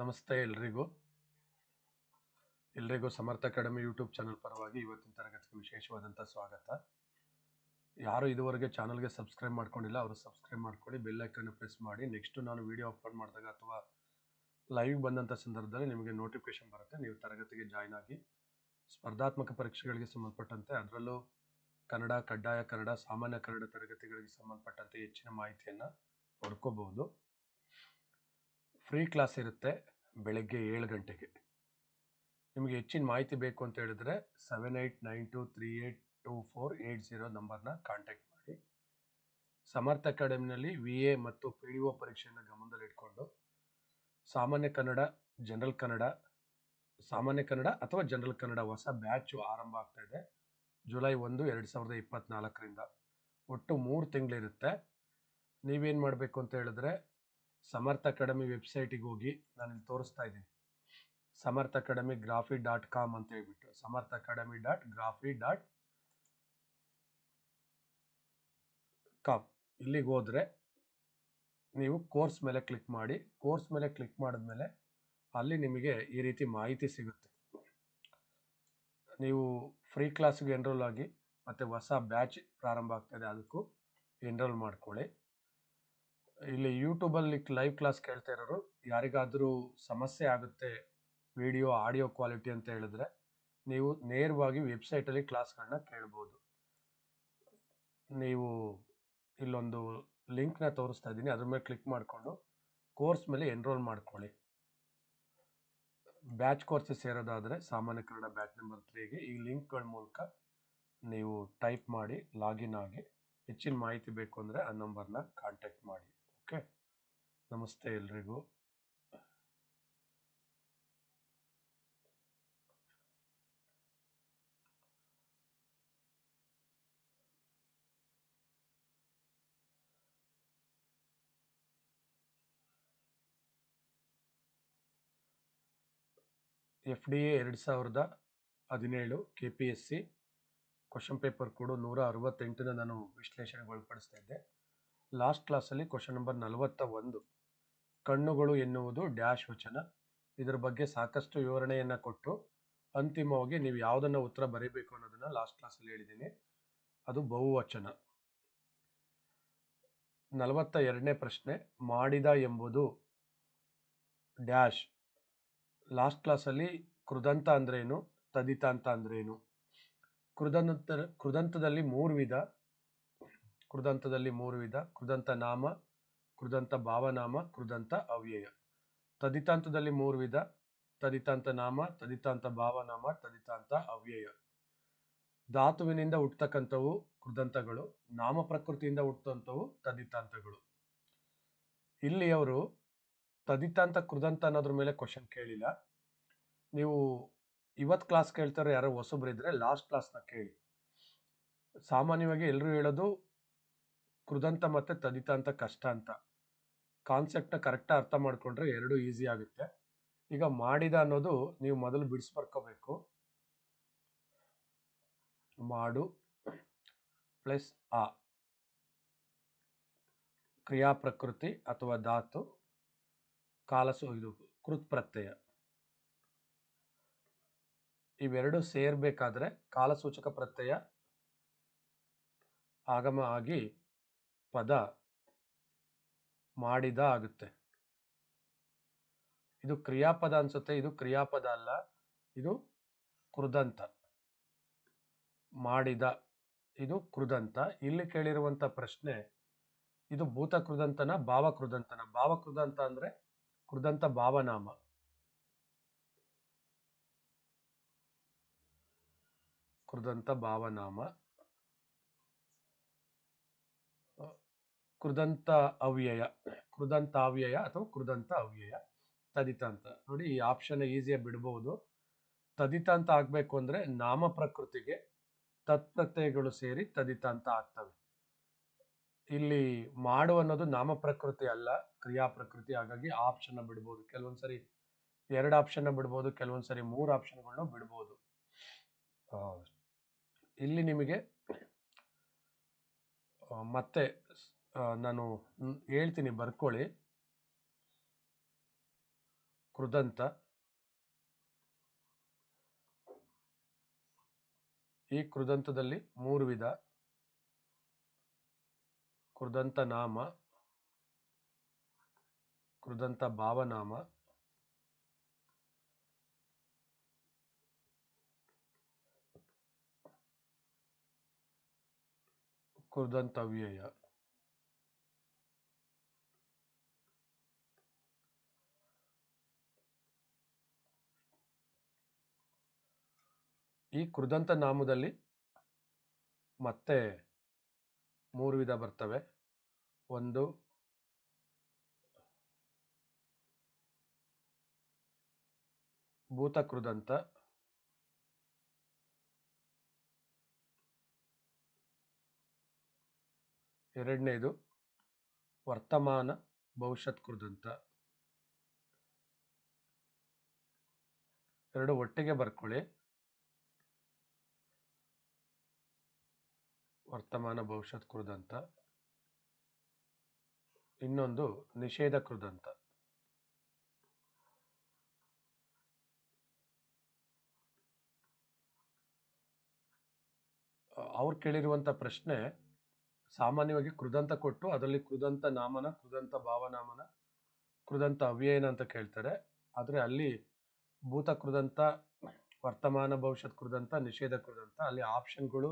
ನಮಸ್ತೆ ಎಲ್ರಿಗೂ. ಎಲ್ರಿಗೂ ಸಮರ್ಥ ಅಕಾಡೆಮಿ ಯೂಟ್ಯೂಬ್ ಚಾನಲ್ ಪರವಾಗಿ ಇವತ್ತಿನ ತರಗತಿಗೆ ವಿಶೇಷವಾದಂಥ ಸ್ವಾಗತ. ಯಾರು ಇದುವರೆಗೆ ಚಾನಲ್ಗೆ ಸಬ್ಸ್ಕ್ರೈಬ್ ಮಾಡ್ಕೊಂಡಿಲ್ಲ, ಅವರು ಸಬ್ಸ್ಕ್ರೈಬ್ ಮಾಡ್ಕೊಳ್ಳಿ, ಬೆಲ್ ಐಕನ್ ಪ್ರೆಸ್ ಮಾಡಿ. ನೆಕ್ಸ್ಟ್ ನಾನು ವಿಡಿಯೋ ಅಪ್ಲೋಡ್ ಮಾಡಿದಾಗ ಅಥವಾ ಲೈವ್ ಬಂದಂಥ ಸಂದರ್ಭದಲ್ಲಿ ನಿಮಗೆ ನೋಟಿಫಿಕೇಶನ್ ಬರುತ್ತೆ. ನೀವು ತರಗತಿಗೆ ಜಾಯ್ನ್ ಆಗಿ ಸ್ಪರ್ಧಾತ್ಮಕ ಪರೀಕ್ಷೆಗಳಿಗೆ ಸಂಬಂಧಪಟ್ಟಂತೆ, ಅದರಲ್ಲೂ ಕನ್ನಡ, ಕಡ್ಡಾಯ ಕನ್ನಡ, ಸಾಮಾನ್ಯ ಕನ್ನಡ ತರಗತಿಗಳಿಗೆ ಸಂಬಂಧಪಟ್ಟಂತೆ ಹೆಚ್ಚಿನ ಮಾಹಿತಿಯನ್ನು ಪಡ್ಕೋಬಹುದು ಫ್ರೀ ಕ್ಲಾಸ್ ಇರುತ್ತೆ ಬೆಳಗ್ಗೆ ಏಳು ಗಂಟೆಗೆ. ನಿಮಗೆ ಹೆಚ್ಚಿನ ಮಾಹಿತಿ ಬೇಕು ಅಂತ ಹೇಳಿದ್ರೆ seven eight nine two three eight two four eight zero ನಂಬರ್ನ ಕಾಂಟ್ಯಾಕ್ಟ್ ಮಾಡಿ. ಸಮರ್ಥ ಅಕಾಡೆಮಿನಲ್ಲಿ ವಿ ಎ ಮತ್ತು ಪಿ ಡಿ ಒ ಪರೀಕ್ಷೆಯನ್ನು ಗಮನದಲ್ಲಿಟ್ಕೊಂಡು ಸಾಮಾನ್ಯ ಕನ್ನಡ, ಜನರಲ್ ಕನ್ನಡ, ಸಾಮಾನ್ಯ ಕನ್ನಡ ಅಥವಾ ಜನರಲ್ ಕನ್ನಡ ಹೊಸ ಬ್ಯಾಚು ಆರಂಭ ಆಗ್ತಾ ಇದೆ. ಜುಲೈ ಒಂದು, ಎರಡು ಸಾವಿರದ ಇಪ್ಪತ್ತ್ನಾಲ್ಕರಿಂದ ಒಟ್ಟು ಮೂರು ತಿಂಗಳಿರುತ್ತೆ. ನೀವೇನು ಮಾಡಬೇಕು ಅಂತ ಹೇಳಿದ್ರೆ ಸಮರ್ಥ ಅಕಾಡೆಮಿ ವೆಬ್ಸೈಟಿಗೆ ಹೋಗಿ ನಾನು ಇಲ್ಲಿ ತೋರಿಸ್ತಾ ಇದ್ದೀನಿ. Samarth academy graphy dot com ಅಂತ ಹೇಳ್ಬಿಟ್ಟು, Samarth academy dot graphy dot com. ಇಲ್ಲಿಗೆ ಹೋದರೆ ನೀವು ಕೋರ್ಸ್ ಮೇಲೆ ಕ್ಲಿಕ್ ಮಾಡಿ, ಕೋರ್ಸ್ ಮೇಲೆ ಕ್ಲಿಕ್ ಮಾಡಿದ್ಮೇಲೆ ಅಲ್ಲಿ ನಿಮಗೆ ಈ ರೀತಿ ಮಾಹಿತಿ ಸಿಗುತ್ತೆ. ನೀವು ಫ್ರೀ ಕ್ಲಾಸ್ಗೆ ಎನ್ರೋಲ್ ಆಗಿ ಮತ್ತು ಹೊಸ ಬ್ಯಾಚ್ ಪ್ರಾರಂಭ ಆಗ್ತಾಯಿದೆ ಅದಕ್ಕೂ ಎನ್ರೋಲ್ ಮಾಡ್ಕೊಳ್ಳಿ. ಇಲ್ಲಿ ಯೂಟ್ಯೂಬಲ್ಲಿ ಲೈವ್ ಕ್ಲಾಸ್ ಕೇಳ್ತಾ ಇರೋರು, ಯಾರಿಗಾದರೂ ಸಮಸ್ಯೆ ಆಗುತ್ತೆ, ವಿಡಿಯೋ, ಆಡಿಯೋ ಕ್ವಾಲಿಟಿ ಅಂತ ಹೇಳಿದ್ರೆ ನೀವು ನೇರವಾಗಿ ವೆಬ್ಸೈಟಲ್ಲಿ ಕ್ಲಾಸ್ಗಳನ್ನ ಕೇಳ್ಬೋದು. ನೀವು ಇಲ್ಲೊಂದು ಲಿಂಕ್ನ ತೋರಿಸ್ತಾ ಇದ್ದೀನಿ, ಅದ್ರ ಮೇಲೆ ಕ್ಲಿಕ್ ಮಾಡಿಕೊಂಡು ಕೋರ್ಸ್ ಮೇಲೆ ಎನ್ರೋಲ್ ಮಾಡ್ಕೊಳ್ಳಿ. ಬ್ಯಾಚ್ ಕೋರ್ಸಸ್ ಸೇರೋದಾದರೆ ಸಾಮಾನ್ಯ ಕನ್ನಡ ಬ್ಯಾಚ್ ನಂಬರ್ ತ್ರೀಗೆ ಈ ಲಿಂಕ್ಗಳ ಮೂಲಕ ನೀವು ಟೈಪ್ ಮಾಡಿ, ಲಾಗಿನ್ ಆಗಿ ಹೆಚ್ಚಿನ ಮಾಹಿತಿ ಬೇಕು ಅಂದರೆ ಆ ನಂಬರ್ನ ಕಾಂಟ್ಯಾಕ್ಟ್ ಮಾಡಿ. ಓಕೆ. ನಮಸ್ತೆ ಎಲ್ರಿಗೂ. ಎಫ್ ಡಿ ಎ ಎರಡು ಸಾವಿರದ ಹದಿನೇಳು K P S C question paper ಕೂಡ ನೂರ ಅರವತ್ತೆಂಟನ್ನು ನಾನು ವಿಶ್ಲೇಷಣೆಗೊಳಪಡಿಸ್ತಾ ಇದ್ದೆ. ಲಾಸ್ಟ್ ಕ್ಲಾಸಲ್ಲಿ ಕ್ವಶನ್ ನಂಬರ್ ನಲವತ್ತ ಒಂದು ಕಣ್ಣುಗಳು ಎನ್ನುವುದು ಡ್ಯಾಶ್ ವಚನ. ಇದರ ಬಗ್ಗೆ ಸಾಕಷ್ಟು ವಿವರಣೆಯನ್ನು ಕೊಟ್ಟು ಅಂತಿಮವಾಗಿ ನೀವು ಯಾವುದನ್ನು ಉತ್ತರ ಬರೀಬೇಕು ಅನ್ನೋದನ್ನು ಲಾಸ್ಟ್ ಕ್ಲಾಸಲ್ಲಿ ಹೇಳಿದ್ದೀನಿ. ಅದು ಬಹುವಚನ. ನಲವತ್ತ ಎರಡನೇ ಪ್ರಶ್ನೆ, ಮಾಡಿದ ಎಂಬುದು ಡ್ಯಾಶ್. ಲಾಸ್ಟ್ ಕ್ಲಾಸಲ್ಲಿ ಕೃದಂತ ಅಂದ್ರೇನು ತದಿತಾಂತ ಅಂದ್ರೇನು? ಕೃದಂತ, ಕೃದಂತದಲ್ಲಿ ಮೂರು ವಿಧ. ಕೃದಂತದಲ್ಲಿ ಮೂರು ವಿಧ, ಕೃದಂತ ನಾಮ, ಕೃದಂತ ಭಾವನಾಮ, ಕೃದಂತ ಅವ್ಯಯ. ತದಿತಾಂತದಲ್ಲಿ ಮೂರು ವಿಧ, ತದಿತಾಂತ ನಾಮ, ತದಿತಾಂತ ಭಾವನಾಮ, ತದಿತಾಂತ ಅವ್ಯಯ. ಧಾತುವಿನಿಂದ ಹುಟ್ಟತಕ್ಕಂಥವು ಕೃದಂತಗಳು, ನಾಮ ಪ್ರಕೃತಿಯಿಂದ ಹುಟ್ಟುವಂಥವು ತದಿತಾಂತಗಳು. ಇಲ್ಲಿ ಅವರು ತದಿತಾಂತ ಕೃದಂತ ಅನ್ನೋದ್ರ ಮೇಲೆ ಕ್ವಶನ್ ಕೇಳಿಲ್ಲ. ನೀವು ಇವತ್ತು ಕ್ಲಾಸ್ ಕೇಳ್ತಾರೆ ಯಾರೋ ಹೊಸಬ್ರಿದ್ರೆ ಲಾಸ್ಟ್ ಕ್ಲಾಸ್ನ ಕೇಳಿ. ಸಾಮಾನ್ಯವಾಗಿ ಎಲ್ಲರೂ ಹೇಳೋದು ಕೃದಂತ ಮತ್ತು ತದಿತಾಂತ ಕಷ್ಟ ಅಂತ. ಕಾನ್ಸೆಪ್ಟನ್ನ ಕರೆಕ್ಟಾಗಿ ಅರ್ಥ ಮಾಡ್ಕೊಂಡ್ರೆ ಎರಡೂ ಈಸಿ ಆಗುತ್ತೆ. ಈಗ ಮಾಡಿದ ಅನ್ನೋದು ನೀವು ಮೊದಲು ಬಿಡಿಸ್ಬರ್ಕೋಬೇಕು. ಮಾಡು ಪ್ಲಸ್ ಆ. ಕ್ರಿಯಾ ಪ್ರಕೃತಿ ಅಥವಾ ಧಾತು, ಕಾಲಸು ಇದು ಕೃತ್ ಪ್ರತ್ಯಯ. ಇವೆರಡು ಸೇರ್ಬೇಕಾದ್ರೆ ಕಾಲಸೂಚಕ ಪ್ರತ್ಯಯ ಆಗಮ ಆಗಿ ಪದ ಮಾಡಿದ ಆಗುತ್ತೆ. ಇದು ಕ್ರಿಯಾಪದ ಅನ್ಸುತ್ತೆ, ಇದು ಕ್ರಿಯಾಪದ ಅಲ್ಲ, ಇದು ಕೃದಂತ. ಮಾಡಿದ, ಇದು ಕೃದಂತ. ಇಲ್ಲಿ ಕೇಳಿರುವಂತ ಪ್ರಶ್ನೆ, ಇದು ಭೂತ ಕೃದಂತನ, ಭಾವ ಕೃದಂತನ. ಭಾವ ಕೃದಂತ ಭಾವನಾಮ. ಕೃದಂತ ಭಾವನಾಮ. ಕೃದಂತ ಅವ್ಯಯ ಕೃದಂತ ಅವ್ಯಯ ಅಥವಾ ಕೃದಂತ ಅವ್ಯಯ ತದಿತಾಂತ ನೋಡಿ, ಈ ಆಪ್ಷನ್ ಈಸಿಯಾಗಿ ಬಿಡಬಹುದು ತದಿತಾಂತ ಆಗಬೇಕು ಅಂದ್ರೆ ನಾಮ ಪ್ರಕೃತಿಗೆ ತತ್ಪ್ರತ್ಯಯಗಳು ಸೇರಿ ತದಿತಾಂತ ಆಗ್ತವೆ. ಇಲ್ಲಿ ಮಾಡು ಅನ್ನೋದು ನಾಮ ಪ್ರಕೃತಿ ಅಲ್ಲ, ಕ್ರಿಯಾ ಪ್ರಕೃತಿ. ಹಾಗಾಗಿ ಆಪ್ಷನ್ ಬಿಡ್ಬೋದು. ಕೆಲವೊಂದ್ಸರಿ ಎರಡು ಆಪ್ಷನ್ ಬಿಡ್ಬೋದು, ಕೆಲವೊಂದ್ಸರಿ ಮೂರು ಆಪ್ಷನ್ಗಳನ್ನ ಬಿಡ್ಬೋದು. ಇಲ್ಲಿ ನಿಮಗೆ ಮತ್ತೆ ನಾನು ಹೇಳ್ತೀನಿ ಬರ್ಕೊಳ್ಳಿ. ಕೃದಂತ. ಈ ಕೃದಂತದಲ್ಲಿ ಮೂರು ವಿಧ. ಕೃದಂತ ನಾಮ ಕೃದಂತ ಭಾವನಾಮ ಕೃದಂತ ಅವ್ಯಯ. ಈ ಕೃದಂತ ನಾಮದಲ್ಲಿ ಮತ್ತೆ ಮೂರು ವಿಧ ಬರ್ತವೆ. ಒಂದು ಭೂತ ಕೃದಂತ. ಎರಡನೇದು ವರ್ತಮಾನ ಭವಿಷ್ಯತ್ ಕೃದಂತ. ಎರಡು ಒಟ್ಟಿಗೆ ಬರ್ಕೊಳ್ಳಿ. ವರ್ತಮಾನ ಭವಿಷ್ಯತ್ ಕೃದಂತ ಇನ್ನೊಂದು ನಿಷೇಧ ಕೃದಂತ ಅವ್ರು ಕೇಳಿರುವಂತ ಪ್ರಶ್ನೆ ಸಾಮಾನ್ಯವಾಗಿ ಕೃದಂತ ಕೊಟ್ಟು ಅದರಲ್ಲಿ ಕೃದಂತ ನಾಮನ ಕೃದಂತ ಭಾವನಾಮನ ಕೃದಂತ ಅವ್ಯಯನ ಅಂತ ಕೇಳ್ತಾರೆ. ಆದರೆ ಅಲ್ಲಿ ಭೂತ ಕೃದಂತ ವರ್ತಮಾನ ಭವಿಷ್ಯತ್ ಕೃದಂತ ನಿಷೇಧ ಕೃದಂತ ಅಲ್ಲಿ ಆಪ್ಷನ್ಗಳು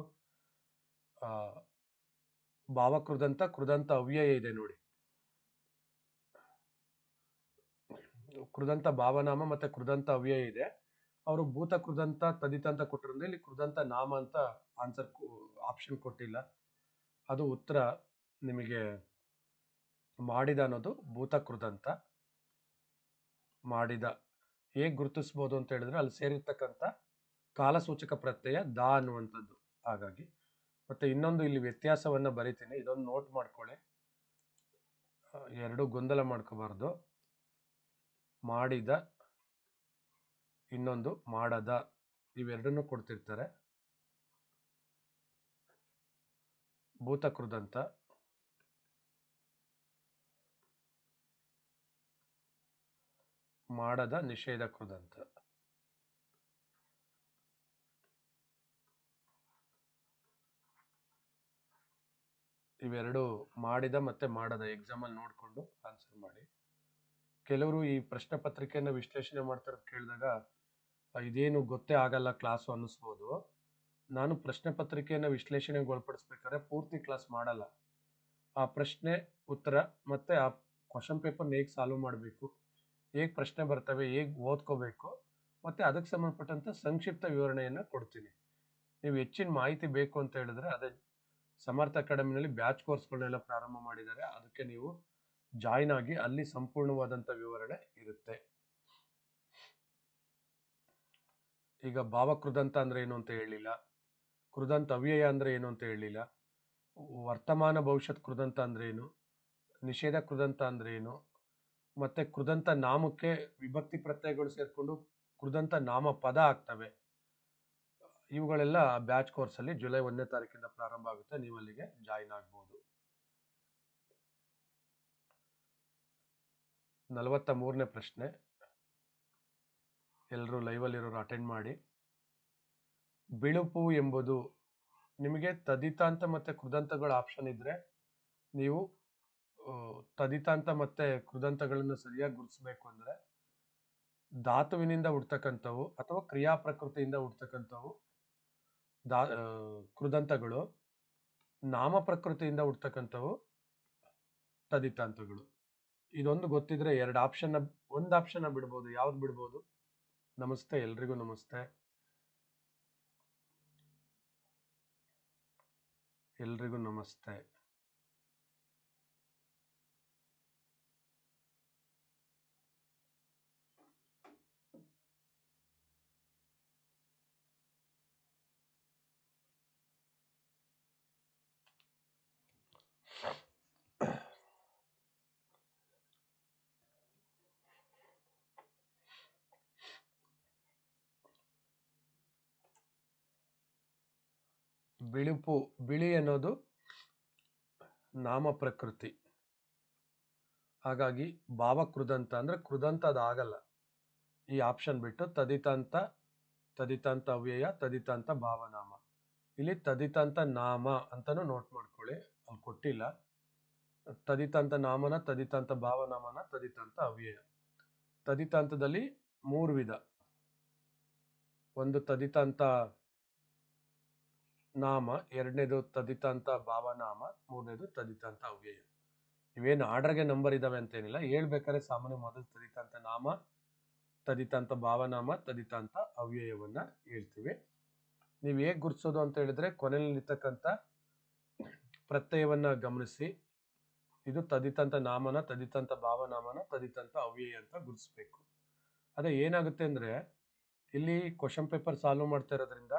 ಭಾವಕೃದಂತ, ಕೃದಂತ ಅವ್ಯಯ ಇದೆ ನೋಡಿ. ಕೃದಂತ ಭಾವನಾಮ ಮತ್ತೆ ಕೃದಂತ ಅವ್ಯಯ ಇದೆ. ಅವರು ಭೂತ ಕೃದಂತ, ತದಿತ ಅಂತ ಕೊಟ್ಟಿರೋದ್ರೆ ಇಲ್ಲಿ ಕೃದಂತ ನಾಮ ಅಂತ ಆನ್ಸರ್ ಆಪ್ಷನ್ ಕೊಟ್ಟಿಲ್ಲ. ಅದು ಉತ್ತರ ನಿಮಗೆ ಮಾಡಿದ ಅನ್ನೋದು ಭೂತ ಕೃದಂತ ಮಾಡಿದ. ಹೇಗೆ ಗುರುತಿಸ್ಬೋದು ಅಂತ ಹೇಳಿದ್ರೆ ಅಲ್ಲಿ ಸೇರಿರ್ತಕ್ಕಂಥ ಕಾಲಸೂಚಕ ಪ್ರತ್ಯಯ ದ ಅನ್ನುವಂಥದ್ದು. ಹಾಗಾಗಿ ಮತ್ತೆ ಇನ್ನೊಂದು ಇಲ್ಲಿ ವ್ಯತ್ಯಾಸವನ್ನು ಬರಿತೀನಿ. ಇದೊಂದು ನೋಟ್ ಮಾಡ್ಕೊಳ್ಳಿ. ಎರಡು ಗೊಂದಲ ಮಾಡ್ಕೋಬಾರ್ದು. ಮಾಡಿದ, ಇನ್ನೊಂದು ಮಾಡದ, ಇವೆರಡನ್ನು ಕೊಡ್ತಿರ್ತಾರೆ. ಭೂತಕೃದಂತ. ಮಾಡದ ನಿಷೇಧ ಕೃದಂತ ಇವೆರಡು ಮಾಡಿದ ಮತ್ತೆ ಮಾಡದ ಎಕ್ಸಾಮಲ್ಲಿ ನೋಡಿಕೊಂಡು ಆನ್ಸರ್ ಮಾಡಿ. ಕೆಲವರು ಈ ಪ್ರಶ್ನೆ ಪತ್ರಿಕೆಯನ್ನು ವಿಶ್ಲೇಷಣೆ ಮಾಡ್ತಾರದು ಕೇಳಿದಾಗ ಇದೇನು ಗೊತ್ತೇ ಆಗಲ್ಲ ಕ್ಲಾಸು ಅನ್ನಿಸ್ಬೋದು. ನಾನು ಪ್ರಶ್ನೆ ಪತ್ರಿಕೆಯನ್ನು ವಿಶ್ಲೇಷಣೆಗೆ ಒಳಪಡಿಸ್ಬೇಕಾದ್ರೆ ಪೂರ್ತಿ ಕ್ಲಾಸ್ ಮಾಡಲ್ಲ. ಆ ಪ್ರಶ್ನೆ ಉತ್ತರ ಮತ್ತೆ ಆ ಕ್ವಶನ್ ಪೇಪರ್ನ ಹೇಗೆ ಸಾಲ್ವ್ ಮಾಡಬೇಕು, ಹೇಗೆ ಪ್ರಶ್ನೆ ಬರ್ತವೆ, ಹೇಗೆ ಓದ್ಕೋಬೇಕು, ಮತ್ತೆ ಅದಕ್ಕೆ ಸಂಬಂಧಪಟ್ಟಂತ ಸಂಕ್ಷಿಪ್ತ ವಿವರಣೆಯನ್ನು ಕೊಡ್ತೀನಿ. ನೀವು ಹೆಚ್ಚಿನ ಮಾಹಿತಿ ಬೇಕು ಅಂತ ಹೇಳಿದ್ರೆ ಅದೇ ಸಮರ್ಥ ಅಕಾಡೆಮಿನಲ್ಲಿ ಬ್ಯಾಚ್ ಕೋರ್ಸ್ಗಳನ್ನೆಲ್ಲ ಪ್ರಾರಂಭ ಮಾಡಿದ್ದಾರೆ. ಅದಕ್ಕೆ ನೀವು ಜಾಯಿನ್ ಆಗಿ ಅಲ್ಲಿ ಸಂಪೂರ್ಣವಾದಂಥ ವಿವರಣೆ ಇರುತ್ತೆ. ಈಗ ಭಾವಕೃದಂತ ಅಂದ್ರೆ ಏನು ಅಂತ ಹೇಳಿಲ್ಲ. ಕೃದಂತ ಅವ್ಯಯ ಅಂದ್ರೆ ಏನು ಅಂತ ಹೇಳಿಲ್ಲ. ವರ್ತಮಾನ ಭವಿಷ್ಯತ್ ಕೃದಂತ ಅಂದ್ರೆ ಏನು? ನಿಷೇಧ ಕೃದಂತ ಅಂದ್ರೆ ಏನು? ಮತ್ತೆ ಕೃದಂತ ನಾಮಕ್ಕೆ ವಿಭಕ್ತಿ ಪ್ರತ್ಯಯಗಳು ಸೇರ್ಕೊಂಡು ಕೃದಂತ ನಾಮ ಪದ ಆಗ್ತವೆ. ಇವುಗಳೆಲ್ಲ ಬ್ಯಾಚ್ ಕೋರ್ಸಲ್ಲಿ ಜುಲೈ ಒಂದನೇ ತಾರೀಕಿಂದ ಪ್ರಾರಂಭ ಆಗುತ್ತೆ. ನೀವು ಅಲ್ಲಿಗೆ ಜಾಯಿನ್ ಆಗ್ಬೋದು. ನಲವತ್ತ ಮೂರನೇ ಪ್ರಶ್ನೆ. ಎಲ್ಲರೂ ಲೈವಲ್ಲಿರೋರು ಅಟೆಂಡ್ ಮಾಡಿ. ಬಿಳುಪು ಎಂಬುದು ನಿಮಗೆ ತದಿತಾಂತ ಮತ್ತು ಕೃದಂತಗಳ ಆಪ್ಷನ್ ಇದ್ದರೆ ನೀವು ತದಿತಾಂತ ಮತ್ತೆ ಕೃದಂತಗಳನ್ನು ಸರಿಯಾಗಿ ಗುರುತಿಸಬೇಕು ಅಂದ್ರೆ ಧಾತುವಿನಿಂದ ಹುಡ್ತಕ್ಕಂಥವು ಅಥವಾ ಕ್ರಿಯಾ ಪ್ರಕೃತಿಯಿಂದ ಹುಡ್ತಕ್ಕಂಥವು ದಾ ಕೃದಂತಗಳು, ನಾಮ ಪ್ರಕೃತಿಯಿಂದ ಹುಡ್ತಕ್ಕಂಥವು ತದಿತಾಂತಗಳು. ಇದೊಂದು ಗೊತ್ತಿದ್ರೆ ಎರಡು ಆಪ್ಷನ್ ಒಂದು ಆಪ್ಷನ್ ಬಿಡ್ಬೋದು. ಯಾವ್ದು ಬಿಡ್ಬೋದು? ನಮಸ್ತೆ, ಎಲ್ರಿಗೂ ನಮಸ್ತೆ. ಎಲ್ರಿಗೂ ನಮಸ್ತೆ. ಬಿಳುಪು, ಬಿಳಿ ಅನ್ನೋದು ನಾಮ ಪ್ರಕೃತಿ ಹಾಗಾಗಿ ಭಾವ ಕೃದಂತ ಅಂದರೆ ಕೃದಂತ ಅದಾಗಲ್ಲ ಈ ಆಪ್ಷನ್ ಬಿಟ್ಟು ತದಿತಾಂತ ತದಿತಾಂತ ಅವ್ಯಯ, ತದಿತಾಂತ ಭಾವನಾಮ. ಇಲ್ಲಿ ತದಿತಾಂತ ನಾಮ ಅಂತಾನು ನೋಟ್ ಮಾಡ್ಕೊಳ್ಳಿ. ಅಲ್ಲಿ ಕೊಟ್ಟಿಲ್ಲ. ತದಿತಾಂತ ನಾಮನ, ತದಿತಾಂತ ಭಾವನಾಮನ, ತದಿತಾಂತ ಅವ್ಯಯ. ತದಿತಾಂತದಲ್ಲಿ ಮೂರು ವಿಧ. ಒಂದು ತದಿತಾಂತ ನಾಮ, ಎರಡನೇದು ತದಿತಾಂತ ಭಾವನಾಮ, ಮೂರನೇದು ತದಿತಾಂತ ಅವ್ಯಯ. ಇವೇನು ಆರ್ಡರ್ಗೆ ನಂಬರ್ ಇದಾವೆ ಅಂತ ಏನಿಲ್ಲ ಹೇಳ್ಬೇಕಾದ್ರೆ ಸಾಮಾನ್ಯ ಮೊದಲು ತದಿತಾಂತ ನಾಮ, ತದಿತಾಂತ ಭಾವನಾಮ, ತದಿತಾಂತ ಅವ್ಯಯವನ್ನ ಹೇಳ್ತೀವಿ. ನೀವು ಹೇಗೆ ಗುರುತಿಸೋದು ಅಂತ ಹೇಳಿದ್ರೆ, ಕೊನೆಯಲ್ಲಿರ್ತಕ್ಕಂಥ ಪ್ರತ್ಯಯವನ್ನ ಗಮನಿಸಿ, ಇದು ತದಿತಂತ ನಾಮನ, ತದಿತಂತ ಭಾವನಾಮನ, ತದಿತಂತ ಅವ್ಯಯ ಅಂತ ಗುರುತಿಸ್ಬೇಕು ಅದೇ ಏನಾಗುತ್ತೆ ಅಂದ್ರೆ, ಇಲ್ಲಿ ಕ್ವಶನ್ ಪೇಪರ್ ಸಾಲ್ವ್ ಮಾಡ್ತಾ ಇರೋದ್ರಿಂದ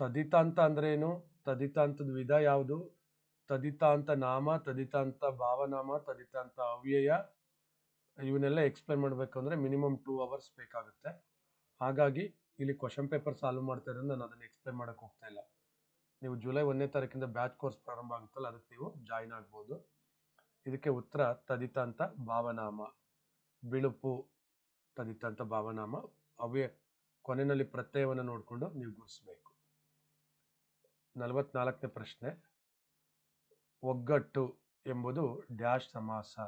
ತದಿತಾಂತ ಅಂದ್ರೆ ಏನು ತದಿತಾಂತದ ವಿಧ ಯಾವುದು? ತದಿತಾಂತ ನಾಮ, ತದಿತಾಂತ ಭಾವನಾಮ, ತದಿತಾಂತ ಅವ್ಯಯ, ಇವನ್ನೆಲ್ಲ ಎಕ್ಸ್ಪ್ಲೈನ್ ಮಾಡಬೇಕು ಅಂದ್ರೆ ಮಿನಿಮಮ್ ಟೂ ಅವರ್ಸ್ ಬೇಕಾಗುತ್ತೆ. ಹಾಗಾಗಿ ಇಲ್ಲಿ ಕ್ವಶನ್ ಪೇಪರ್ ಸಾಲ್ವ್ ಮಾಡ್ತಾ ಇರೋದ್ರಿಂದ ನಾನು ಅದನ್ನ ಎಕ್ಸ್ಪ್ಲೈನ್ ಮಾಡಕ್ ಹೋಗ್ತಾ ಇಲ್ಲ. ನೀವು ಜುಲೈ ಒಂದನೇ ತಾರೀಕಿಂದ ಬ್ಯಾಚ್ ಕೋರ್ಸ್ ಪ್ರಾರಂಭ ಆಗುತ್ತಲ್ಲ, ಅದಕ್ಕೆ ನೀವು ಜಾಯಿನ್ ಆಗ್ಬೋದು. ಇದಕ್ಕೆ ಉತ್ತರ ತದಿತಾಂತ ಭಾವನಾಮ, ಬಿಳುಪು ತದಿತಾಂತ ಭಾವನಾಮ ಅವ್ಯ ಕೊನೆಯಲ್ಲಿ ಪ್ರತ್ಯಯವನ್ನು ನೋಡಿಕೊಂಡು ನೀವು ಗುರುಸ್ಬೇಕು. ನಲವತ್ನಾಲ್ಕನೇ ಪ್ರಶ್ನೆ. ಒಗ್ಗಟ್ಟು ಎಂಬುದು ಡ್ಯಾಶ್ ಸಮಾಸ.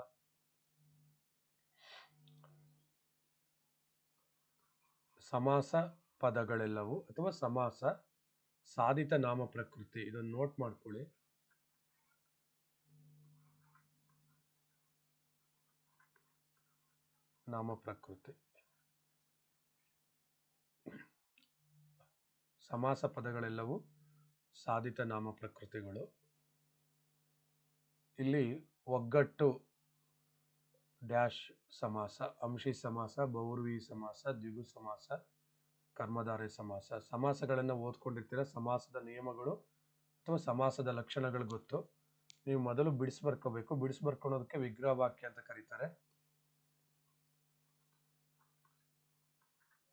ಸಮಾಸ ಪದಗಳೆಲ್ಲವೂ ಅಥವಾ ಸಮಾಸ ಸಾಧಿತ ನಾಮ ಪ್ರಕೃತಿ, ಇದನ್ನು ನೋಟ್ ಮಾಡ್ಕೊಳ್ಳಿ. ನಾಮ ಪ್ರಕೃತಿ. ಸಮಾಸ ಪದಗಳೆಲ್ಲವೂ ಸಾಧಿತ ನಾಮ ಪ್ರಕೃತಿಗಳು. ಇಲ್ಲಿ ಒಗ್ಗಟ್ಟು, ಡ್ಯಾಶ್ ಸಮಾಸ, ಅಂಶಿ ಸಮಾಸ, ಬಹುರ್ವಿ ಸಮಾಸ, ದ್ವಿಗು ಸಮಾಸ, ಕರ್ಮಧಾರೆ ಸಮಾಸ. ಸಮಾಸಗಳನ್ನು ಓದ್ಕೊಂಡಿರ್ತೀರ, ಸಮಾಸದ ನಿಯಮಗಳು ಅಥವಾ ಸಮಾಸದ ಲಕ್ಷಣಗಳು ಗೊತ್ತು. ನೀವು ಮೊದಲು ಬಿಡಿಸಿ ಬರ್ಕೋಬೇಕು ವಿಗ್ರಹ ವಾಕ್ಯ ಅಂತ ಕರೀತಾರೆ.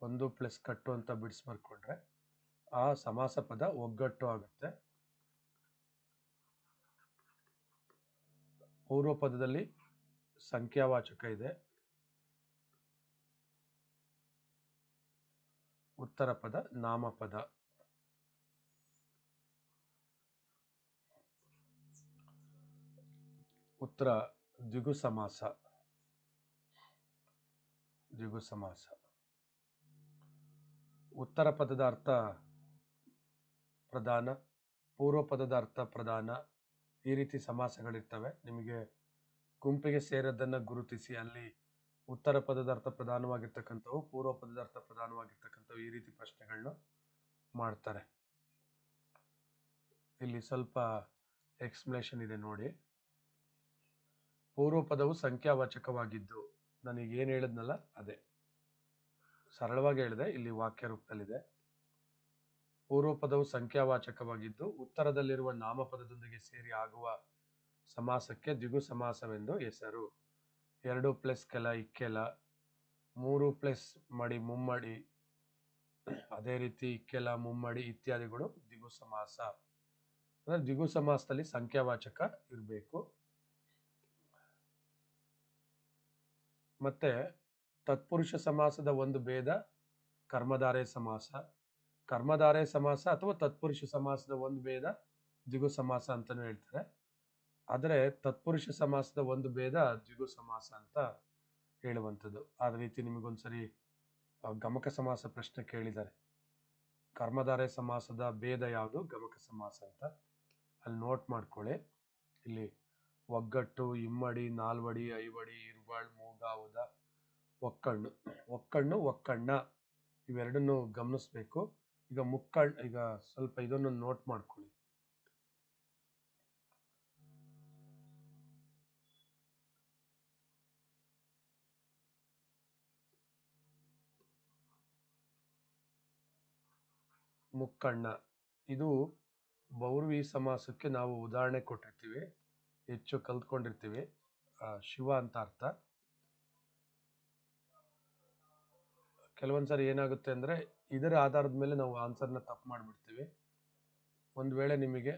ಒಂದು ಪ್ಲಸ್ ಕಟ್ಟು ಅಂತ ಬಿಡಿಸಿ ಬರ್ಕೊಂಡ್ರೆ ಆ ಸಮಾಸ ಪದ ಒಗ್ಗಟ್ಟು ಆಗುತ್ತೆ. ಪೂರ್ವ ಪದದಲ್ಲಿ ಸಂಖ್ಯಾವಾಚಕ ಇದೆ. ಉತ್ತರ ಪದ ನಾಮಪದ. ಉತ್ತರ ದ್ವಿಗು ಸಮಾಸ. ದ್ವಿಗು ಸಮಾಸ. ಉತ್ತರ ಪದದ ಅರ್ಥ ಪ್ರಧಾನ ಪೂರ್ವ ಪದದ ಅರ್ಥ ಪ್ರಧಾನ, ಈ ರೀತಿ ಸಮಾಸಗಳಿರ್ತವೆ. ನಿಮಗೆ ಗುಂಪಿಗೆ ಸೇರದನ್ನ ಗುರುತಿಸಿ ಅಲ್ಲಿ ಉತ್ತರ ಪದದ ಅರ್ಥ ಪ್ರಧಾನವಾಗಿರ್ತಕ್ಕಂಥವು ಪೂರ್ವ ಪದದ ಅರ್ಥ ಪ್ರಧಾನವಾಗಿರ್ತಕ್ಕಂಥವು ಈ ರೀತಿ ಪ್ರಶ್ನೆಗಳನ್ನ ಮಾಡ್ತಾರೆ. ಇಲ್ಲಿ ಸ್ವಲ್ಪ ಎಕ್ಸ್ಪ್ಲೇಷನ್ ಇದೆ ನೋಡಿ. ಪೂರ್ವ ಪದವು ಸಂಖ್ಯಾವಾಚಕವಾಗಿದ್ದು, ನನಗೆ ಏನು ಹೇಳಿದ್ನಲ್ಲ, ಅದೇ. ಸರಳವಾಗಿ ಹೇಳಿದೆ, ಇಲ್ಲಿ ವಾಕ್ಯ ರೂಪದಲ್ಲಿದೆ. ಪೂರ್ವ ಪದವು ಸಂಖ್ಯಾವಾಚಕವಾಗಿದ್ದು, ಉತ್ತರದಲ್ಲಿರುವ ನಾಮಪದದೊಂದಿಗೆ ಸೇರಿ ಆಗುವ ಸಮಾಸಕ್ಕೆ ದ್ವಿಗು ಸಮಾಸವೆಂದು ಹೆಸರು. ಎರಡು ಪ್ಲಸ್ ಕೆಲ ಇಕ್ಕೆಲ, ಮೂರು ಪ್ಲಸ್ ಮಡಿ ಮುಮ್ಮಡಿ, ಅದೇ ರೀತಿ ಇಕ್ಕೆಲ, ಮುಮ್ಮಡಿ ಇತ್ಯಾದಿಗಳು ದ್ವಿಗು ಸಮಾಸ. ಅಂದ್ರೆ ದ್ವಿಗು ಸಮಾಸದಲ್ಲಿ ಸಂಖ್ಯಾವಾಚಕ ಇರಬೇಕು. ಮತ್ತೆ ತತ್ಪುರುಷ ಸಮಾಸದ ಒಂದು ಭೇದ ಕರ್ಮಧಾರೆ ಸಮಾಸ. ಕರ್ಮಧಾರೆ ಸಮಾಸ ಅಥವಾ ತತ್ಪುರುಷ ಸಮಾಸದ ಒಂದು ಭೇದ ದ್ವಿಗು ಸಮಾಸ ಅಂತಾನೂ ಹೇಳ್ತಾರೆ. ಆದರೆ ತತ್ಪುರುಷ ಸಮಾಸದ ಒಂದು ಭೇದ ದ್ವಿಗು ಸಮಾಸ ಅಂತ ಹೇಳುವಂಥದ್ದು. ಆ ರೀತಿ ನಿಮಗೊಂದ್ಸರಿ ಗಮಕ ಸಮಾಸ ಪ್ರಶ್ನೆ ಕೇಳಿದ್ದಾರೆ. ಕರ್ಮಧಾರೆ ಸಮಾಸದ ಭೇದ ಯಾವುದು, ಗಮಕ ಸಮಾಸ ಅಂತ ಅಲ್ಲಿ ನೋಟ್ ಮಾಡ್ಕೊಳ್ಳಿ. ಇಲ್ಲಿ ಒಗ್ಗಟ್ಟು, ಇಮ್ಮಡಿ, ನಾಲ್ವಡಿ, ಐವಡಿ ಇರ್ಬಾಳ್ ಮೂಗಾವುದ ಒಕ್ಕಣ್ಣು. ಒಕ್ಕಣ್ಣು, ಒಕ್ಕಣ್ಣ ಇವೆರಡನ್ನು ಗಮನಿಸ್ಬೇಕು. ಈಗ ಮುಕ್ಕಣ್ಣ ಈಗ ಸ್ವಲ್ಪ ಇದನ್ನು ನೋಟ್ ಮಾಡ್ಕೊಳ್ಳಿ. ಮುಕ್ಕಣ್ಣ, ಇದು ಬೌರ್ವಿ ಸಮಾಸಕ್ಕೆ ನಾವು ಉದಾಹರಣೆ ಕೊಟ್ಟಿರ್ತೀವಿ, ಹೆಚ್ಚು ಕಲ್ತ್ಕೊಂಡಿರ್ತೀವಿ ಶಿವ ಅಂತ ಅರ್ಥ. ಕೆಲವೊಂದು ಸಾರಿ ಏನಾಗುತ್ತೆ ಅಂದರೆ ಇದರ ಆಧಾರದ ಮೇಲೆ ನಾವು ಆನ್ಸರ್ನ ತಪ್ಪು ಮಾಡಿಬಿಡ್ತೀವಿ. ಒಂದು ವೇಳೆ ನಿಮಗೆ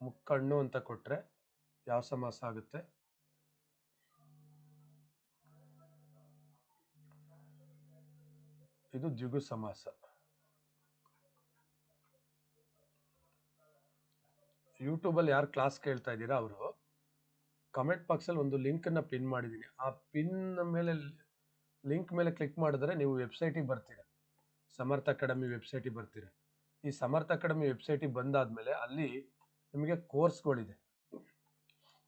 ಮುಕ್ಕಣ್ಣು ಅಂತ ಕೊಟ್ಟರೆ ಯಾವ ಸಮಾಸ ಆಗುತ್ತೆ? ಇದು ದ್ವಿಗು ಸಮಾಸ. ಯೂಟ್ಯೂಬಲ್ಲಿ ಯಾರು ಕ್ಲಾಸ್ ಕೇಳ್ತಾ ಇದ್ದೀರಾ ಅವರು? ಕಮೆಂಟ್ ಬಾಕ್ಸಲ್ಲಿ ಒಂದು ಲಿಂಕನ್ನು ಪಿನ್ ಮಾಡಿದ್ದೀನಿ. ಆ ಪಿನ್ ಮೇಲೆ ಲಿಂಕ್ ಮೇಲೆ ಕ್ಲಿಕ್ ಮಾಡಿದ್ರೆ ನೀವು ವೆಬ್ಸೈಟಿಗೆ ಬರ್ತೀರ. ಸಮರ್ಥ ಅಕಾಡೆಮಿ ವೆಬ್ಸೈಟಿಗೆ ಬರ್ತೀರ. ಈ ಸಮರ್ಥ ಅಕಾಡೆಮಿ ವೆಬ್ಸೈಟಿಗೆ ಬಂದಾದ್ಮೇಲೆ ಅಲ್ಲಿ ನಿಮಗೆ ಕೋರ್ಸ್ಗಳಿದೆ.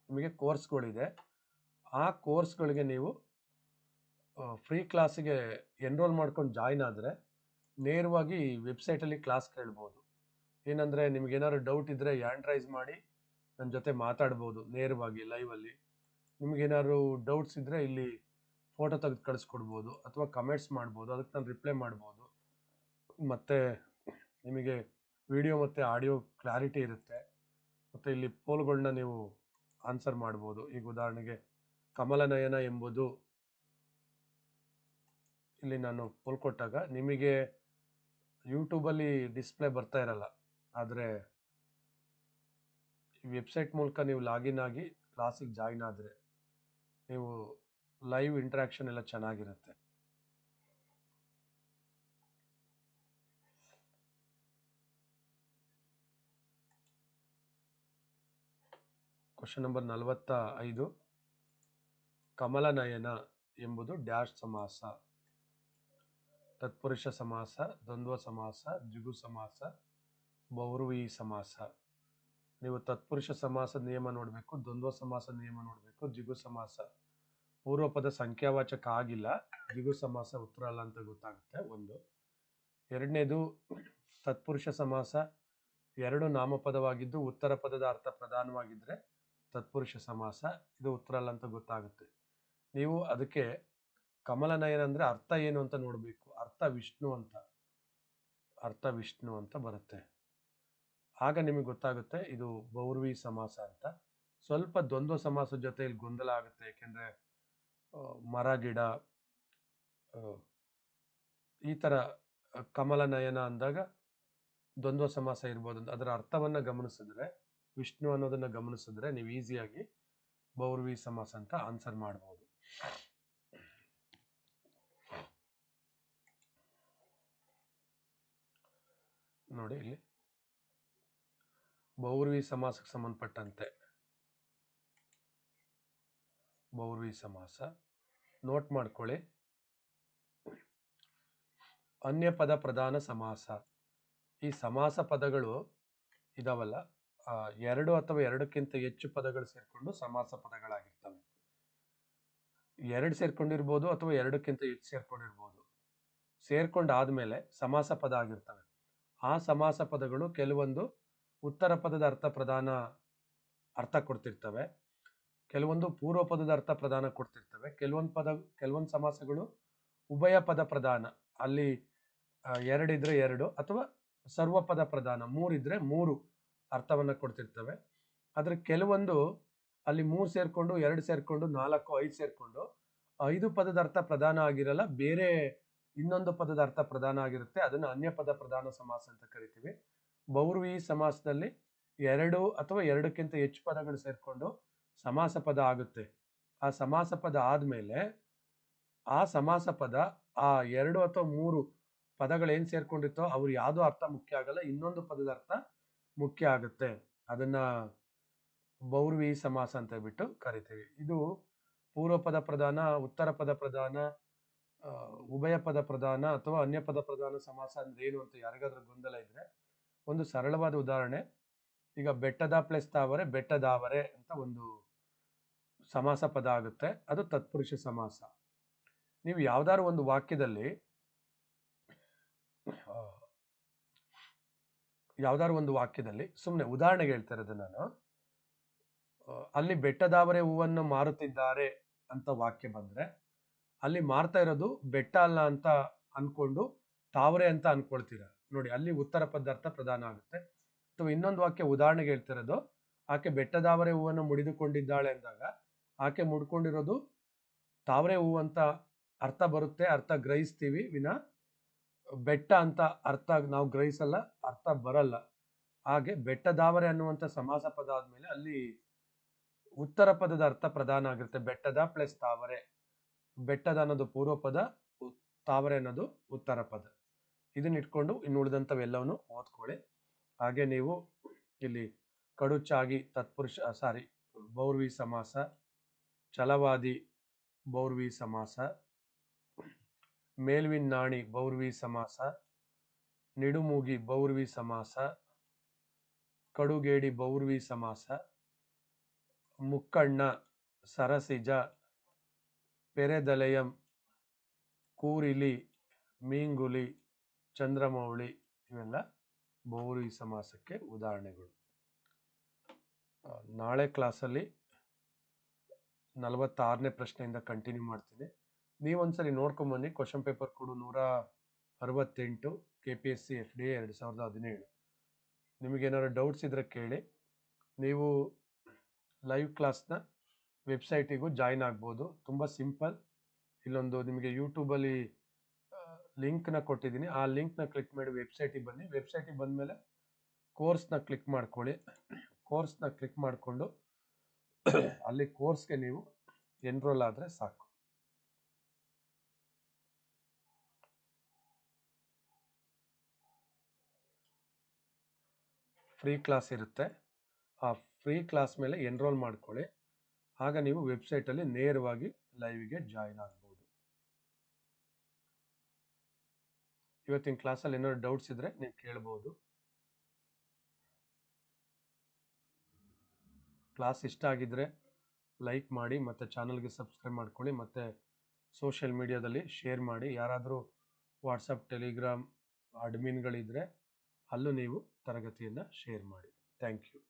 ನಿಮಗೆ ಕೋರ್ಸ್ಗಳಿದೆ. ಆ ಕೋರ್ಸ್ಗಳಿಗೆ ನೀವು ಫ್ರೀ ಕ್ಲಾಸಿಗೆ ಎನ್ರೋಲ್ ಮಾಡ್ಕೊಂಡು ಜಾಯ್ನ್ ಆದರೆ ನೇರವಾಗಿ ವೆಬ್ಸೈಟಲ್ಲಿ ಕ್ಲಾಸ್ ಕೇಳ್ಬೋದು. ಏನಂದರೆ ನಿಮ್ಗೆ ಏನಾದ್ರು ಡೌಟ್ ಇದ್ದರೆ ಹ್ಯಾಂಡ್ ರೈಸ್ ಮಾಡಿ ನನ್ನ ಜೊತೆ ಮಾತಾಡ್ಬೋದು ನೇರವಾಗಿ ಲೈವಲ್ಲಿ ನಿಮಗೇನಾದ್ರು ಡೌಟ್ಸ್ ಇದ್ದರೆ ಇಲ್ಲಿ ಫೋಟೋ ತೆಗೆದು ಕಳಿಸ್ಕೊಡ್ಬೋದು ಅಥವಾ ಕಮೆಂಟ್ಸ್ ಮಾಡ್ಬೋದು ಅದಕ್ಕೆ ನಾನು ರಿಪ್ಲೈ ಮಾಡ್ಬೋದು. ಮತ್ತು ನಿಮಗೆ ವಿಡಿಯೋ ಮತ್ತು ಆಡಿಯೋ ಕ್ಲಾರಿಟಿ ಇರುತ್ತೆ. ಮತ್ತು ಇಲ್ಲಿ ಪೋಲ್ಗಳನ್ನ ನೀವು ಆನ್ಸರ್ ಮಾಡ್ಬೋದು. ಈಗ ಉದಾಹರಣೆಗೆ ಕಮಲನಯನ ಎಂಬುದು ಇಲ್ಲಿ ನಾನು ಪೋಲ್ ಕೊಟ್ಟಾಗ ನಿಮಗೆ ಯೂಟ್ಯೂಬಲ್ಲಿ ಡಿಸ್ಪ್ಲೇ ಬರ್ತಾ ಇರಲ್ಲ. ಆದರೆ ವೆಬ್ಸೈಟ್ ಮೂಲಕ ನೀವು ಲಾಗಿನ್ ಆಗಿ ಕ್ಲಾಸಿಗೆ ಜಾಯ್ನ್ ಆದರೆ ನೀವು ಲೈವ್ ಇಂಟ್ರಾಕ್ಷನ್ ಎಲ್ಲ ಚೆನ್ನಾಗಿರುತ್ತೆ. ಕ್ವಶನ್ ನಂಬರ್ ನಲವತ್ತ ಐದು ಕಮಲನಯನ ಎಂಬುದು ಡ್ಯಾಶ್ ಸಮಾಸ, ತತ್ಪುರುಷ ಸಮಾಸ, ದ್ವಂದ್ವ ಸಮಾಸ, ದ್ವಿಗು ಸಮಾಸ, ಬೌರ್ವಿ ಸಮಾಸ. ನೀವು ತತ್ಪುರುಷ ಸಮಾಸದ ನಿಯಮ ನೋಡಬೇಕು, ದ್ವಂದ್ವ ಸಮಾಸ ನಿಯಮ ನೋಡಬೇಕು ಜಿಗು ಸಮಾಸ. ಪೂರ್ವ ಪದ ಸಂಖ್ಯಾವಾಚಕ ಆಗಿಲ್ಲ ಜಿಗು ಸಮಾಸ ಉತ್ತರ ಅಲ್ಲ ಅಂತ ಗೊತ್ತಾಗುತ್ತೆ, ಒಂದು. ಎರಡನೇದು, ತತ್ಪುರುಷ ಸಮಾಸ, ಎರಡು ನಾಮಪದವಾಗಿದ್ದು ಉತ್ತರ ಪದದ ಅರ್ಥ ಪ್ರಧಾನವಾಗಿದ್ದರೆ ತತ್ಪುರುಷ ಸಮಾಸ, ಇದು ಉತ್ತರ ಅಲ್ಲ ಅಂತ ಗೊತ್ತಾಗುತ್ತೆ. ನೀವು ಅದಕ್ಕೆ ಕಮಲನಯನ ಅಂದರೆ ಅರ್ಥ ಏನು ಅಂತ ನೋಡಬೇಕು, ಅರ್ಥ ವಿಷ್ಣು ಅಂತ. ಅರ್ಥ ವಿಷ್ಣು ಅಂತ ಬರುತ್ತೆ. ಆಗ ನಿಮಗೆ ಗೊತ್ತಾಗುತ್ತೆ ಇದು ಬೌರ್ವಿ ಸಮಾಸ ಅಂತ. ಸ್ವಲ್ಪ ದ್ವಂದ್ವ ಸಮಾಸದ ಜೊತೆ ಇಲ್ಲಿ ಗೊಂದಲ ಆಗುತ್ತೆ, ಏಕೆಂದರೆ ಮರ, ಗಿಡ ಈ ಥರ ಕಮಲನಯನ ಅಂದಾಗ ದ್ವಂದ್ವ ಸಮಾಸ ಇರ್ಬೋದು ಅಂತ. ಅದರ ಅರ್ಥವನ್ನು ಗಮನಿಸಿದ್ರೆ, ವಿಷ್ಣು ಅನ್ನೋದನ್ನ ಗಮನಿಸಿದ್ರೆ ನೀವು ಈಸಿಯಾಗಿ ಬೌರ್ವಿ ಸಮಾಸ ಅಂತ ಆನ್ಸರ್ ಮಾಡ್ಬೋದು. ನೋಡಿ ಇಲ್ಲಿ. ಬೌರ್ವಿ ಸಮಾಸಕ್ಕೆ ಸಂಬಂಧಪಟ್ಟಂತೆ. ಬೌರ್ವಿ ಸಮಾಸ. ನೋಟ್ ಮಾಡ್ಕೊಳ್ಳಿ. ಅನ್ಯ ಪದ ಪ್ರಧಾನ ಸಮಾಸ. ಈ ಸಮಾಸ ಪದಗಳು ಇದಾವಲ್ಲ ಎರಡು ಅಥವಾ ಎರಡಕ್ಕಿಂತ ಹೆಚ್ಚು ಪದಗಳು ಸೇರಿಕೊಂಡು ಸಮಾಸ ಪದಗಳಾಗಿರ್ತವೆ. ಎರಡು ಸೇರ್ಕೊಂಡಿರ್ಬೋದು ಅಥವಾ ಎರಡಕ್ಕಿಂತ ಹೆಚ್ಚು ಸೇರ್ಕೊಂಡಿರ್ಬೋದು. ಸೇರ್ಕೊಂಡಾದ್ಮೇಲೆ ಸಮಾಸ ಪದ ಆಗಿರ್ತವೆ. ಆ ಸಮಾಸ ಪದಗಳು ಕೆಲವೊಂದು ಉತ್ತರ ಪದದ ಅರ್ಥ ಪ್ರಧಾನ ಅರ್ಥ ಕೊಡ್ತಿರ್ತವೆ. ಕೆಲವೊಂದು ಪೂರ್ವ ಪದದ ಅರ್ಥ ಪ್ರಧಾನ ಕೊಡ್ತಿರ್ತವೆ. ಕೆಲವೊಂದು ಪದ, ಕೆಲವೊಂದು ಸಮಾಸಗಳು ಉಭಯ ಪದ ಪ್ರಧಾನ. ಅಲ್ಲಿ ಎರಡಿದ್ರೆ ಎರಡು ಅಥವಾ ಸರ್ವಪದ ಪ್ರಧಾನ. ಮೂರಿದ್ರೆ ಮೂರು ಅರ್ಥವನ್ನ ಕೊಡ್ತಿರ್ತವೆ. ಆದರೆ ಕೆಲವೊಂದು ಅಲ್ಲಿ ಮೂರು ಸೇರ್ಕೊಂಡು, ಎರಡು ಸೇರ್ಕೊಂಡು, ನಾಲ್ಕು, ಐದು ಸೇರ್ಕೊಂಡು ಐದು ಪದದ ಅರ್ಥ ಪ್ರಧಾನ ಆಗಿರಲ್ಲ, ಬೇರೆ ಇನ್ನೊಂದು ಪದದ ಅರ್ಥ ಪ್ರಧಾನ ಆಗಿರುತ್ತೆ. ಅದನ್ನು ಅನ್ಯ ಪದ ಪ್ರಧಾನ ಸಮಾಸ ಅಂತ ಕರಿತೀವಿ. ಬೌರ್ವಿ ಸಮಾಸದಲ್ಲಿ ಎರಡು ಅಥವಾ ಎರಡಕ್ಕಿಂತ ಹೆಚ್ಚು ಪದಗಳು ಸೇರಿಕೊಂಡು ಸಮಾಸ ಪದ ಆಗುತ್ತೆ. ಆ ಸಮಾಸ ಪದ ಆದಮೇಲೆ ಆ ಸಮಾಸ ಪದ ಆ ಎರಡು ಅಥವಾ ಮೂರು ಪದಗಳೇನು ಸೇರ್ಕೊಂಡಿತ್ತೋ ಅವ್ರು ಯಾವುದೋ ಅರ್ಥ ಮುಖ್ಯ ಆಗಲ್ಲ, ಇನ್ನೊಂದು ಪದದ ಅರ್ಥ ಮುಖ್ಯ ಆಗುತ್ತೆ. ಅದನ್ನ ಬೌರ್ವಿ ಸಮಾಸ ಅಂತ ಹೇಳ್ಬಿಟ್ಟು ಕರಿತೀವಿ. ಇದು ಪೂರ್ವ ಪದ ಪ್ರಧಾನ, ಉತ್ತರ ಪದ ಪ್ರಧಾನ ಉಭಯ ಪದ ಪ್ರಧಾನ ಅಥವಾ ಅನ್ಯ ಪದ ಪ್ರಧಾನ ಸಮಾಸ ಅಂದ್ರೆ ಏನು ಅಂತ ಯಾರಿಗಾದ್ರೂ ಗೊಂದಲ ಇದ್ರೆ ಒಂದು ಸರಳವಾದ ಉದಾಹರಣೆ. ಈಗ ಬೆಟ್ಟದ ಪ್ಲಸ್ ತಾವರೆ ಬೆಟ್ಟದಾವರೆ ಅಂತ ಒಂದು ಸಮಾಸ ಪದ ಆಗುತ್ತೆ. ಅದು ತತ್ಪುರುಷ ಸಮಾಸ. ನೀವು ಯಾವ್ದಾದ್ರು ಒಂದು ವಾಕ್ಯದಲ್ಲಿ ಯಾವ್ದಾದ್ರು ಒಂದು ವಾಕ್ಯದಲ್ಲಿ ಸುಮ್ಮನೆ ಉದಾಹರಣೆಗೆ ಹೇಳ್ತಾ ಇರೋದು ನಾನು. ಅಲ್ಲಿ ಬೆಟ್ಟದಾವರೆ ಹೂವನ್ನು ಮಾರುತ್ತಿದ್ದಾರೆ ಅಂತ ವಾಕ್ಯ ಬಂದ್ರೆ, ಅಲ್ಲಿ ಮಾರ್ತಾ ಇರೋದು ಬೆಟ್ಟ ಅಲ್ಲ ಅಂತ ಅನ್ಕೊಂಡು ತಾವರೆ ಅಂತ ಅನ್ಕೊಳ್ತೀರ? ನೋಡಿ, ಅಲ್ಲಿ ಉತ್ತರ ಪದಾರ್ಥ ಪ್ರಧಾನ ಆಗುತ್ತೆ. ಅಥವಾ ಇನ್ನೊಂದು ವಾಕ್ಯ ಉದಾಹರಣೆಗೆ ಹೇಳ್ತಿರೋದು, ಆಕೆ ಬೆಟ್ಟದಾವರೆ ಹೂವನ್ನು ಮುಡಿದುಕೊಂಡಿದ್ದಾಳೆ ಅಂದಾಗ, ಆಕೆ ಮುಡ್ಕೊಂಡಿರೋದು ತಾವರೆ ಹೂವು ಅಂತ ಅರ್ಥ ಬರುತ್ತೆ, ಅರ್ಥ ಗ್ರಹಿಸ್ತೀವಿ ವಿನ, ಬೆಟ್ಟ ಅಂತ ಅರ್ಥ ನಾವು ಗ್ರಹಿಸಲ್ಲ, ಅರ್ಥ ಬರಲ್ಲ. ಹಾಗೆ ಬೆಟ್ಟದಾವರೆ ಅನ್ನುವಂಥ ಸಮಾಸ ಪದ ಆದ್ಮೇಲೆ ಅಲ್ಲಿ ಉತ್ತರ ಪದದ ಅರ್ಥ ಪ್ರಧಾನ ಆಗಿರುತ್ತೆ, ಬೆಟ್ಟದ ಪ್ಲಸ್ ತಾವರೆ. ಬೆಟ್ಟದ ಅನ್ನೋದು ಪೂರ್ವ ಪದ ತಾವರೆ ಅನ್ನೋದು ಉತ್ತರ ಪದ. ಇದನ್ನ ಇಟ್ಕೊಂಡು ಇನ್ನು ಉಳಿದಂಥವೆಲ್ಲವನ್ನು ಓದ್ಕೊಳ್ಳಿ. ಹಾಗೆ ನೀವು ಇಲ್ಲಿ ಕಡುಚಾಗಿ ತತ್ಪುರುಷ ಸಾರಿ ಬೌರ್ವಿ ಸಮಾಸ, ಛಲವಾದಿ ಬೌರ್ವಿ ಸಮಾಸ ಮೇಲ್ವಿನ್ ನಾಣಿ ಬೌರ್ವಿ ಸಮಾಸ, ನಿಡುಮೂಗಿ ಬೌರ್ವಿ ಸಮಾಸ, ಕಡುಗೇಡಿ ಬೌರ್ವಿ ಸಮಾಸ, ಮುಕ್ಕಣ್ಣ ಸರಸಿಜ, ಪೆರೆದಲಯಂ, ಕೂರಿಲಿ, ಮೀಂಗುಲಿ ಚಂದ್ರಮೌಳಿ ಇವೆಲ್ಲ ಬೌರಿ ಸಮಾಸಕ್ಕೆ ಉದಾಹರಣೆಗಳು. ನಾಳೆ ಕ್ಲಾಸಲ್ಲಿ ನಲವತ್ತಾರನೇ ಪ್ರಶ್ನೆಯಿಂದ ಕಂಟಿನ್ಯೂ ಮಾಡ್ತೀನಿ. ನೀವೊಂದ್ಸರಿ ನೋಡ್ಕೊಂಬನ್ನಿ ಕ್ವಶನ್ ಪೇಪರ್ ಕೊಡು ನೂರ ಅರವತ್ತೆಂಟು K P S C F D ಎರಡು ಸಾವಿರದ ಹದಿನೇಳು. ನಿಮಗೇನಾದ್ರು ಡೌಟ್ಸ್ ಇದ್ರೆ ಕೇಳಿ. ನೀವು ಲೈವ್ ಕ್ಲಾಸ್ನ ವೆಬ್ಸೈಟಿಗೂ ಜಾಯ್ನ್ ಆಗ್ಬೋದು. ತುಂಬ ಸಿಂಪಲ್. ಇಲ್ಲೊಂದು ನಿಮಗೆ ಯೂಟ್ಯೂಬಲ್ಲಿ ಲಿಂಕ್ನ ಕೊಟ್ಟಿದ್ದೀನಿ. ಆ ಲಿಂಕ್ನ ಕ್ಲಿಕ್ ಮಾಡಿ ವೆಬ್ಸೈಟಿಗೆ ಬನ್ನಿ. ವೆಬ್ಸೈಟಿಗೆ ಬಂದಮೇಲೆ ಕೋರ್ಸ್ನ ಕ್ಲಿಕ್ ಮಾಡ್ಕೊಳ್ಳಿ. ಕೋರ್ಸ್ನ ಕ್ಲಿಕ್ ಮಾಡಿಕೊಂಡು ಅಲ್ಲಿ ಕೋರ್ಸ್ಗೆ ನೀವು ಎನ್ರೋಲ್ ಆದರೆ ಸಾಕು. ಫ್ರೀ ಕ್ಲಾಸ್ ಇರುತ್ತೆ. ಆ ಫ್ರೀ ಕ್ಲಾಸ್ ಮೇಲೆ ಎನ್ರೋಲ್ ಮಾಡ್ಕೊಳ್ಳಿ. ಆಗ ನೀವು ವೆಬ್ಸೈಟಲ್ಲಿ ನೇರವಾಗಿ ಲೈವ್ಗೆ ಜಾಯಿನ್ ಆಗ್ಬೋದು. ಇವತ್ತಿನ ಕ್ಲಾಸಲ್ಲಿ ಏನಾದ್ರು ಡೌಟ್ಸ್ ಇದ್ರೆ ನೀವು ಕೇಳ್ಬೋದು. ಕ್ಲಾಸ್ ಇಷ್ಟ ಆಗಿದ್ರೆ ಲೈಕ್ ಮಾಡಿ ಮತ್ತು ಚಾನಲ್ಗೆ ಸಬ್ಸ್ಕ್ರೈಬ್ ಮಾಡ್ಕೊಳ್ಳಿ, ಮತ್ತು ಸೋಷಿಯಲ್ ಮೀಡಿಯಾದಲ್ಲಿ ಶೇರ್ ಮಾಡಿ. ಯಾರಾದರೂ ವಾಟ್ಸಪ್, ಟೆಲಿಗ್ರಾಮ್ ಅಡ್ಮಿನ್ಗಳಿದ್ದರೆ ಅಲ್ಲೂ ನೀವು ತರಗತಿಯನ್ನು ಶೇರ್ ಮಾಡಿ. Thank you.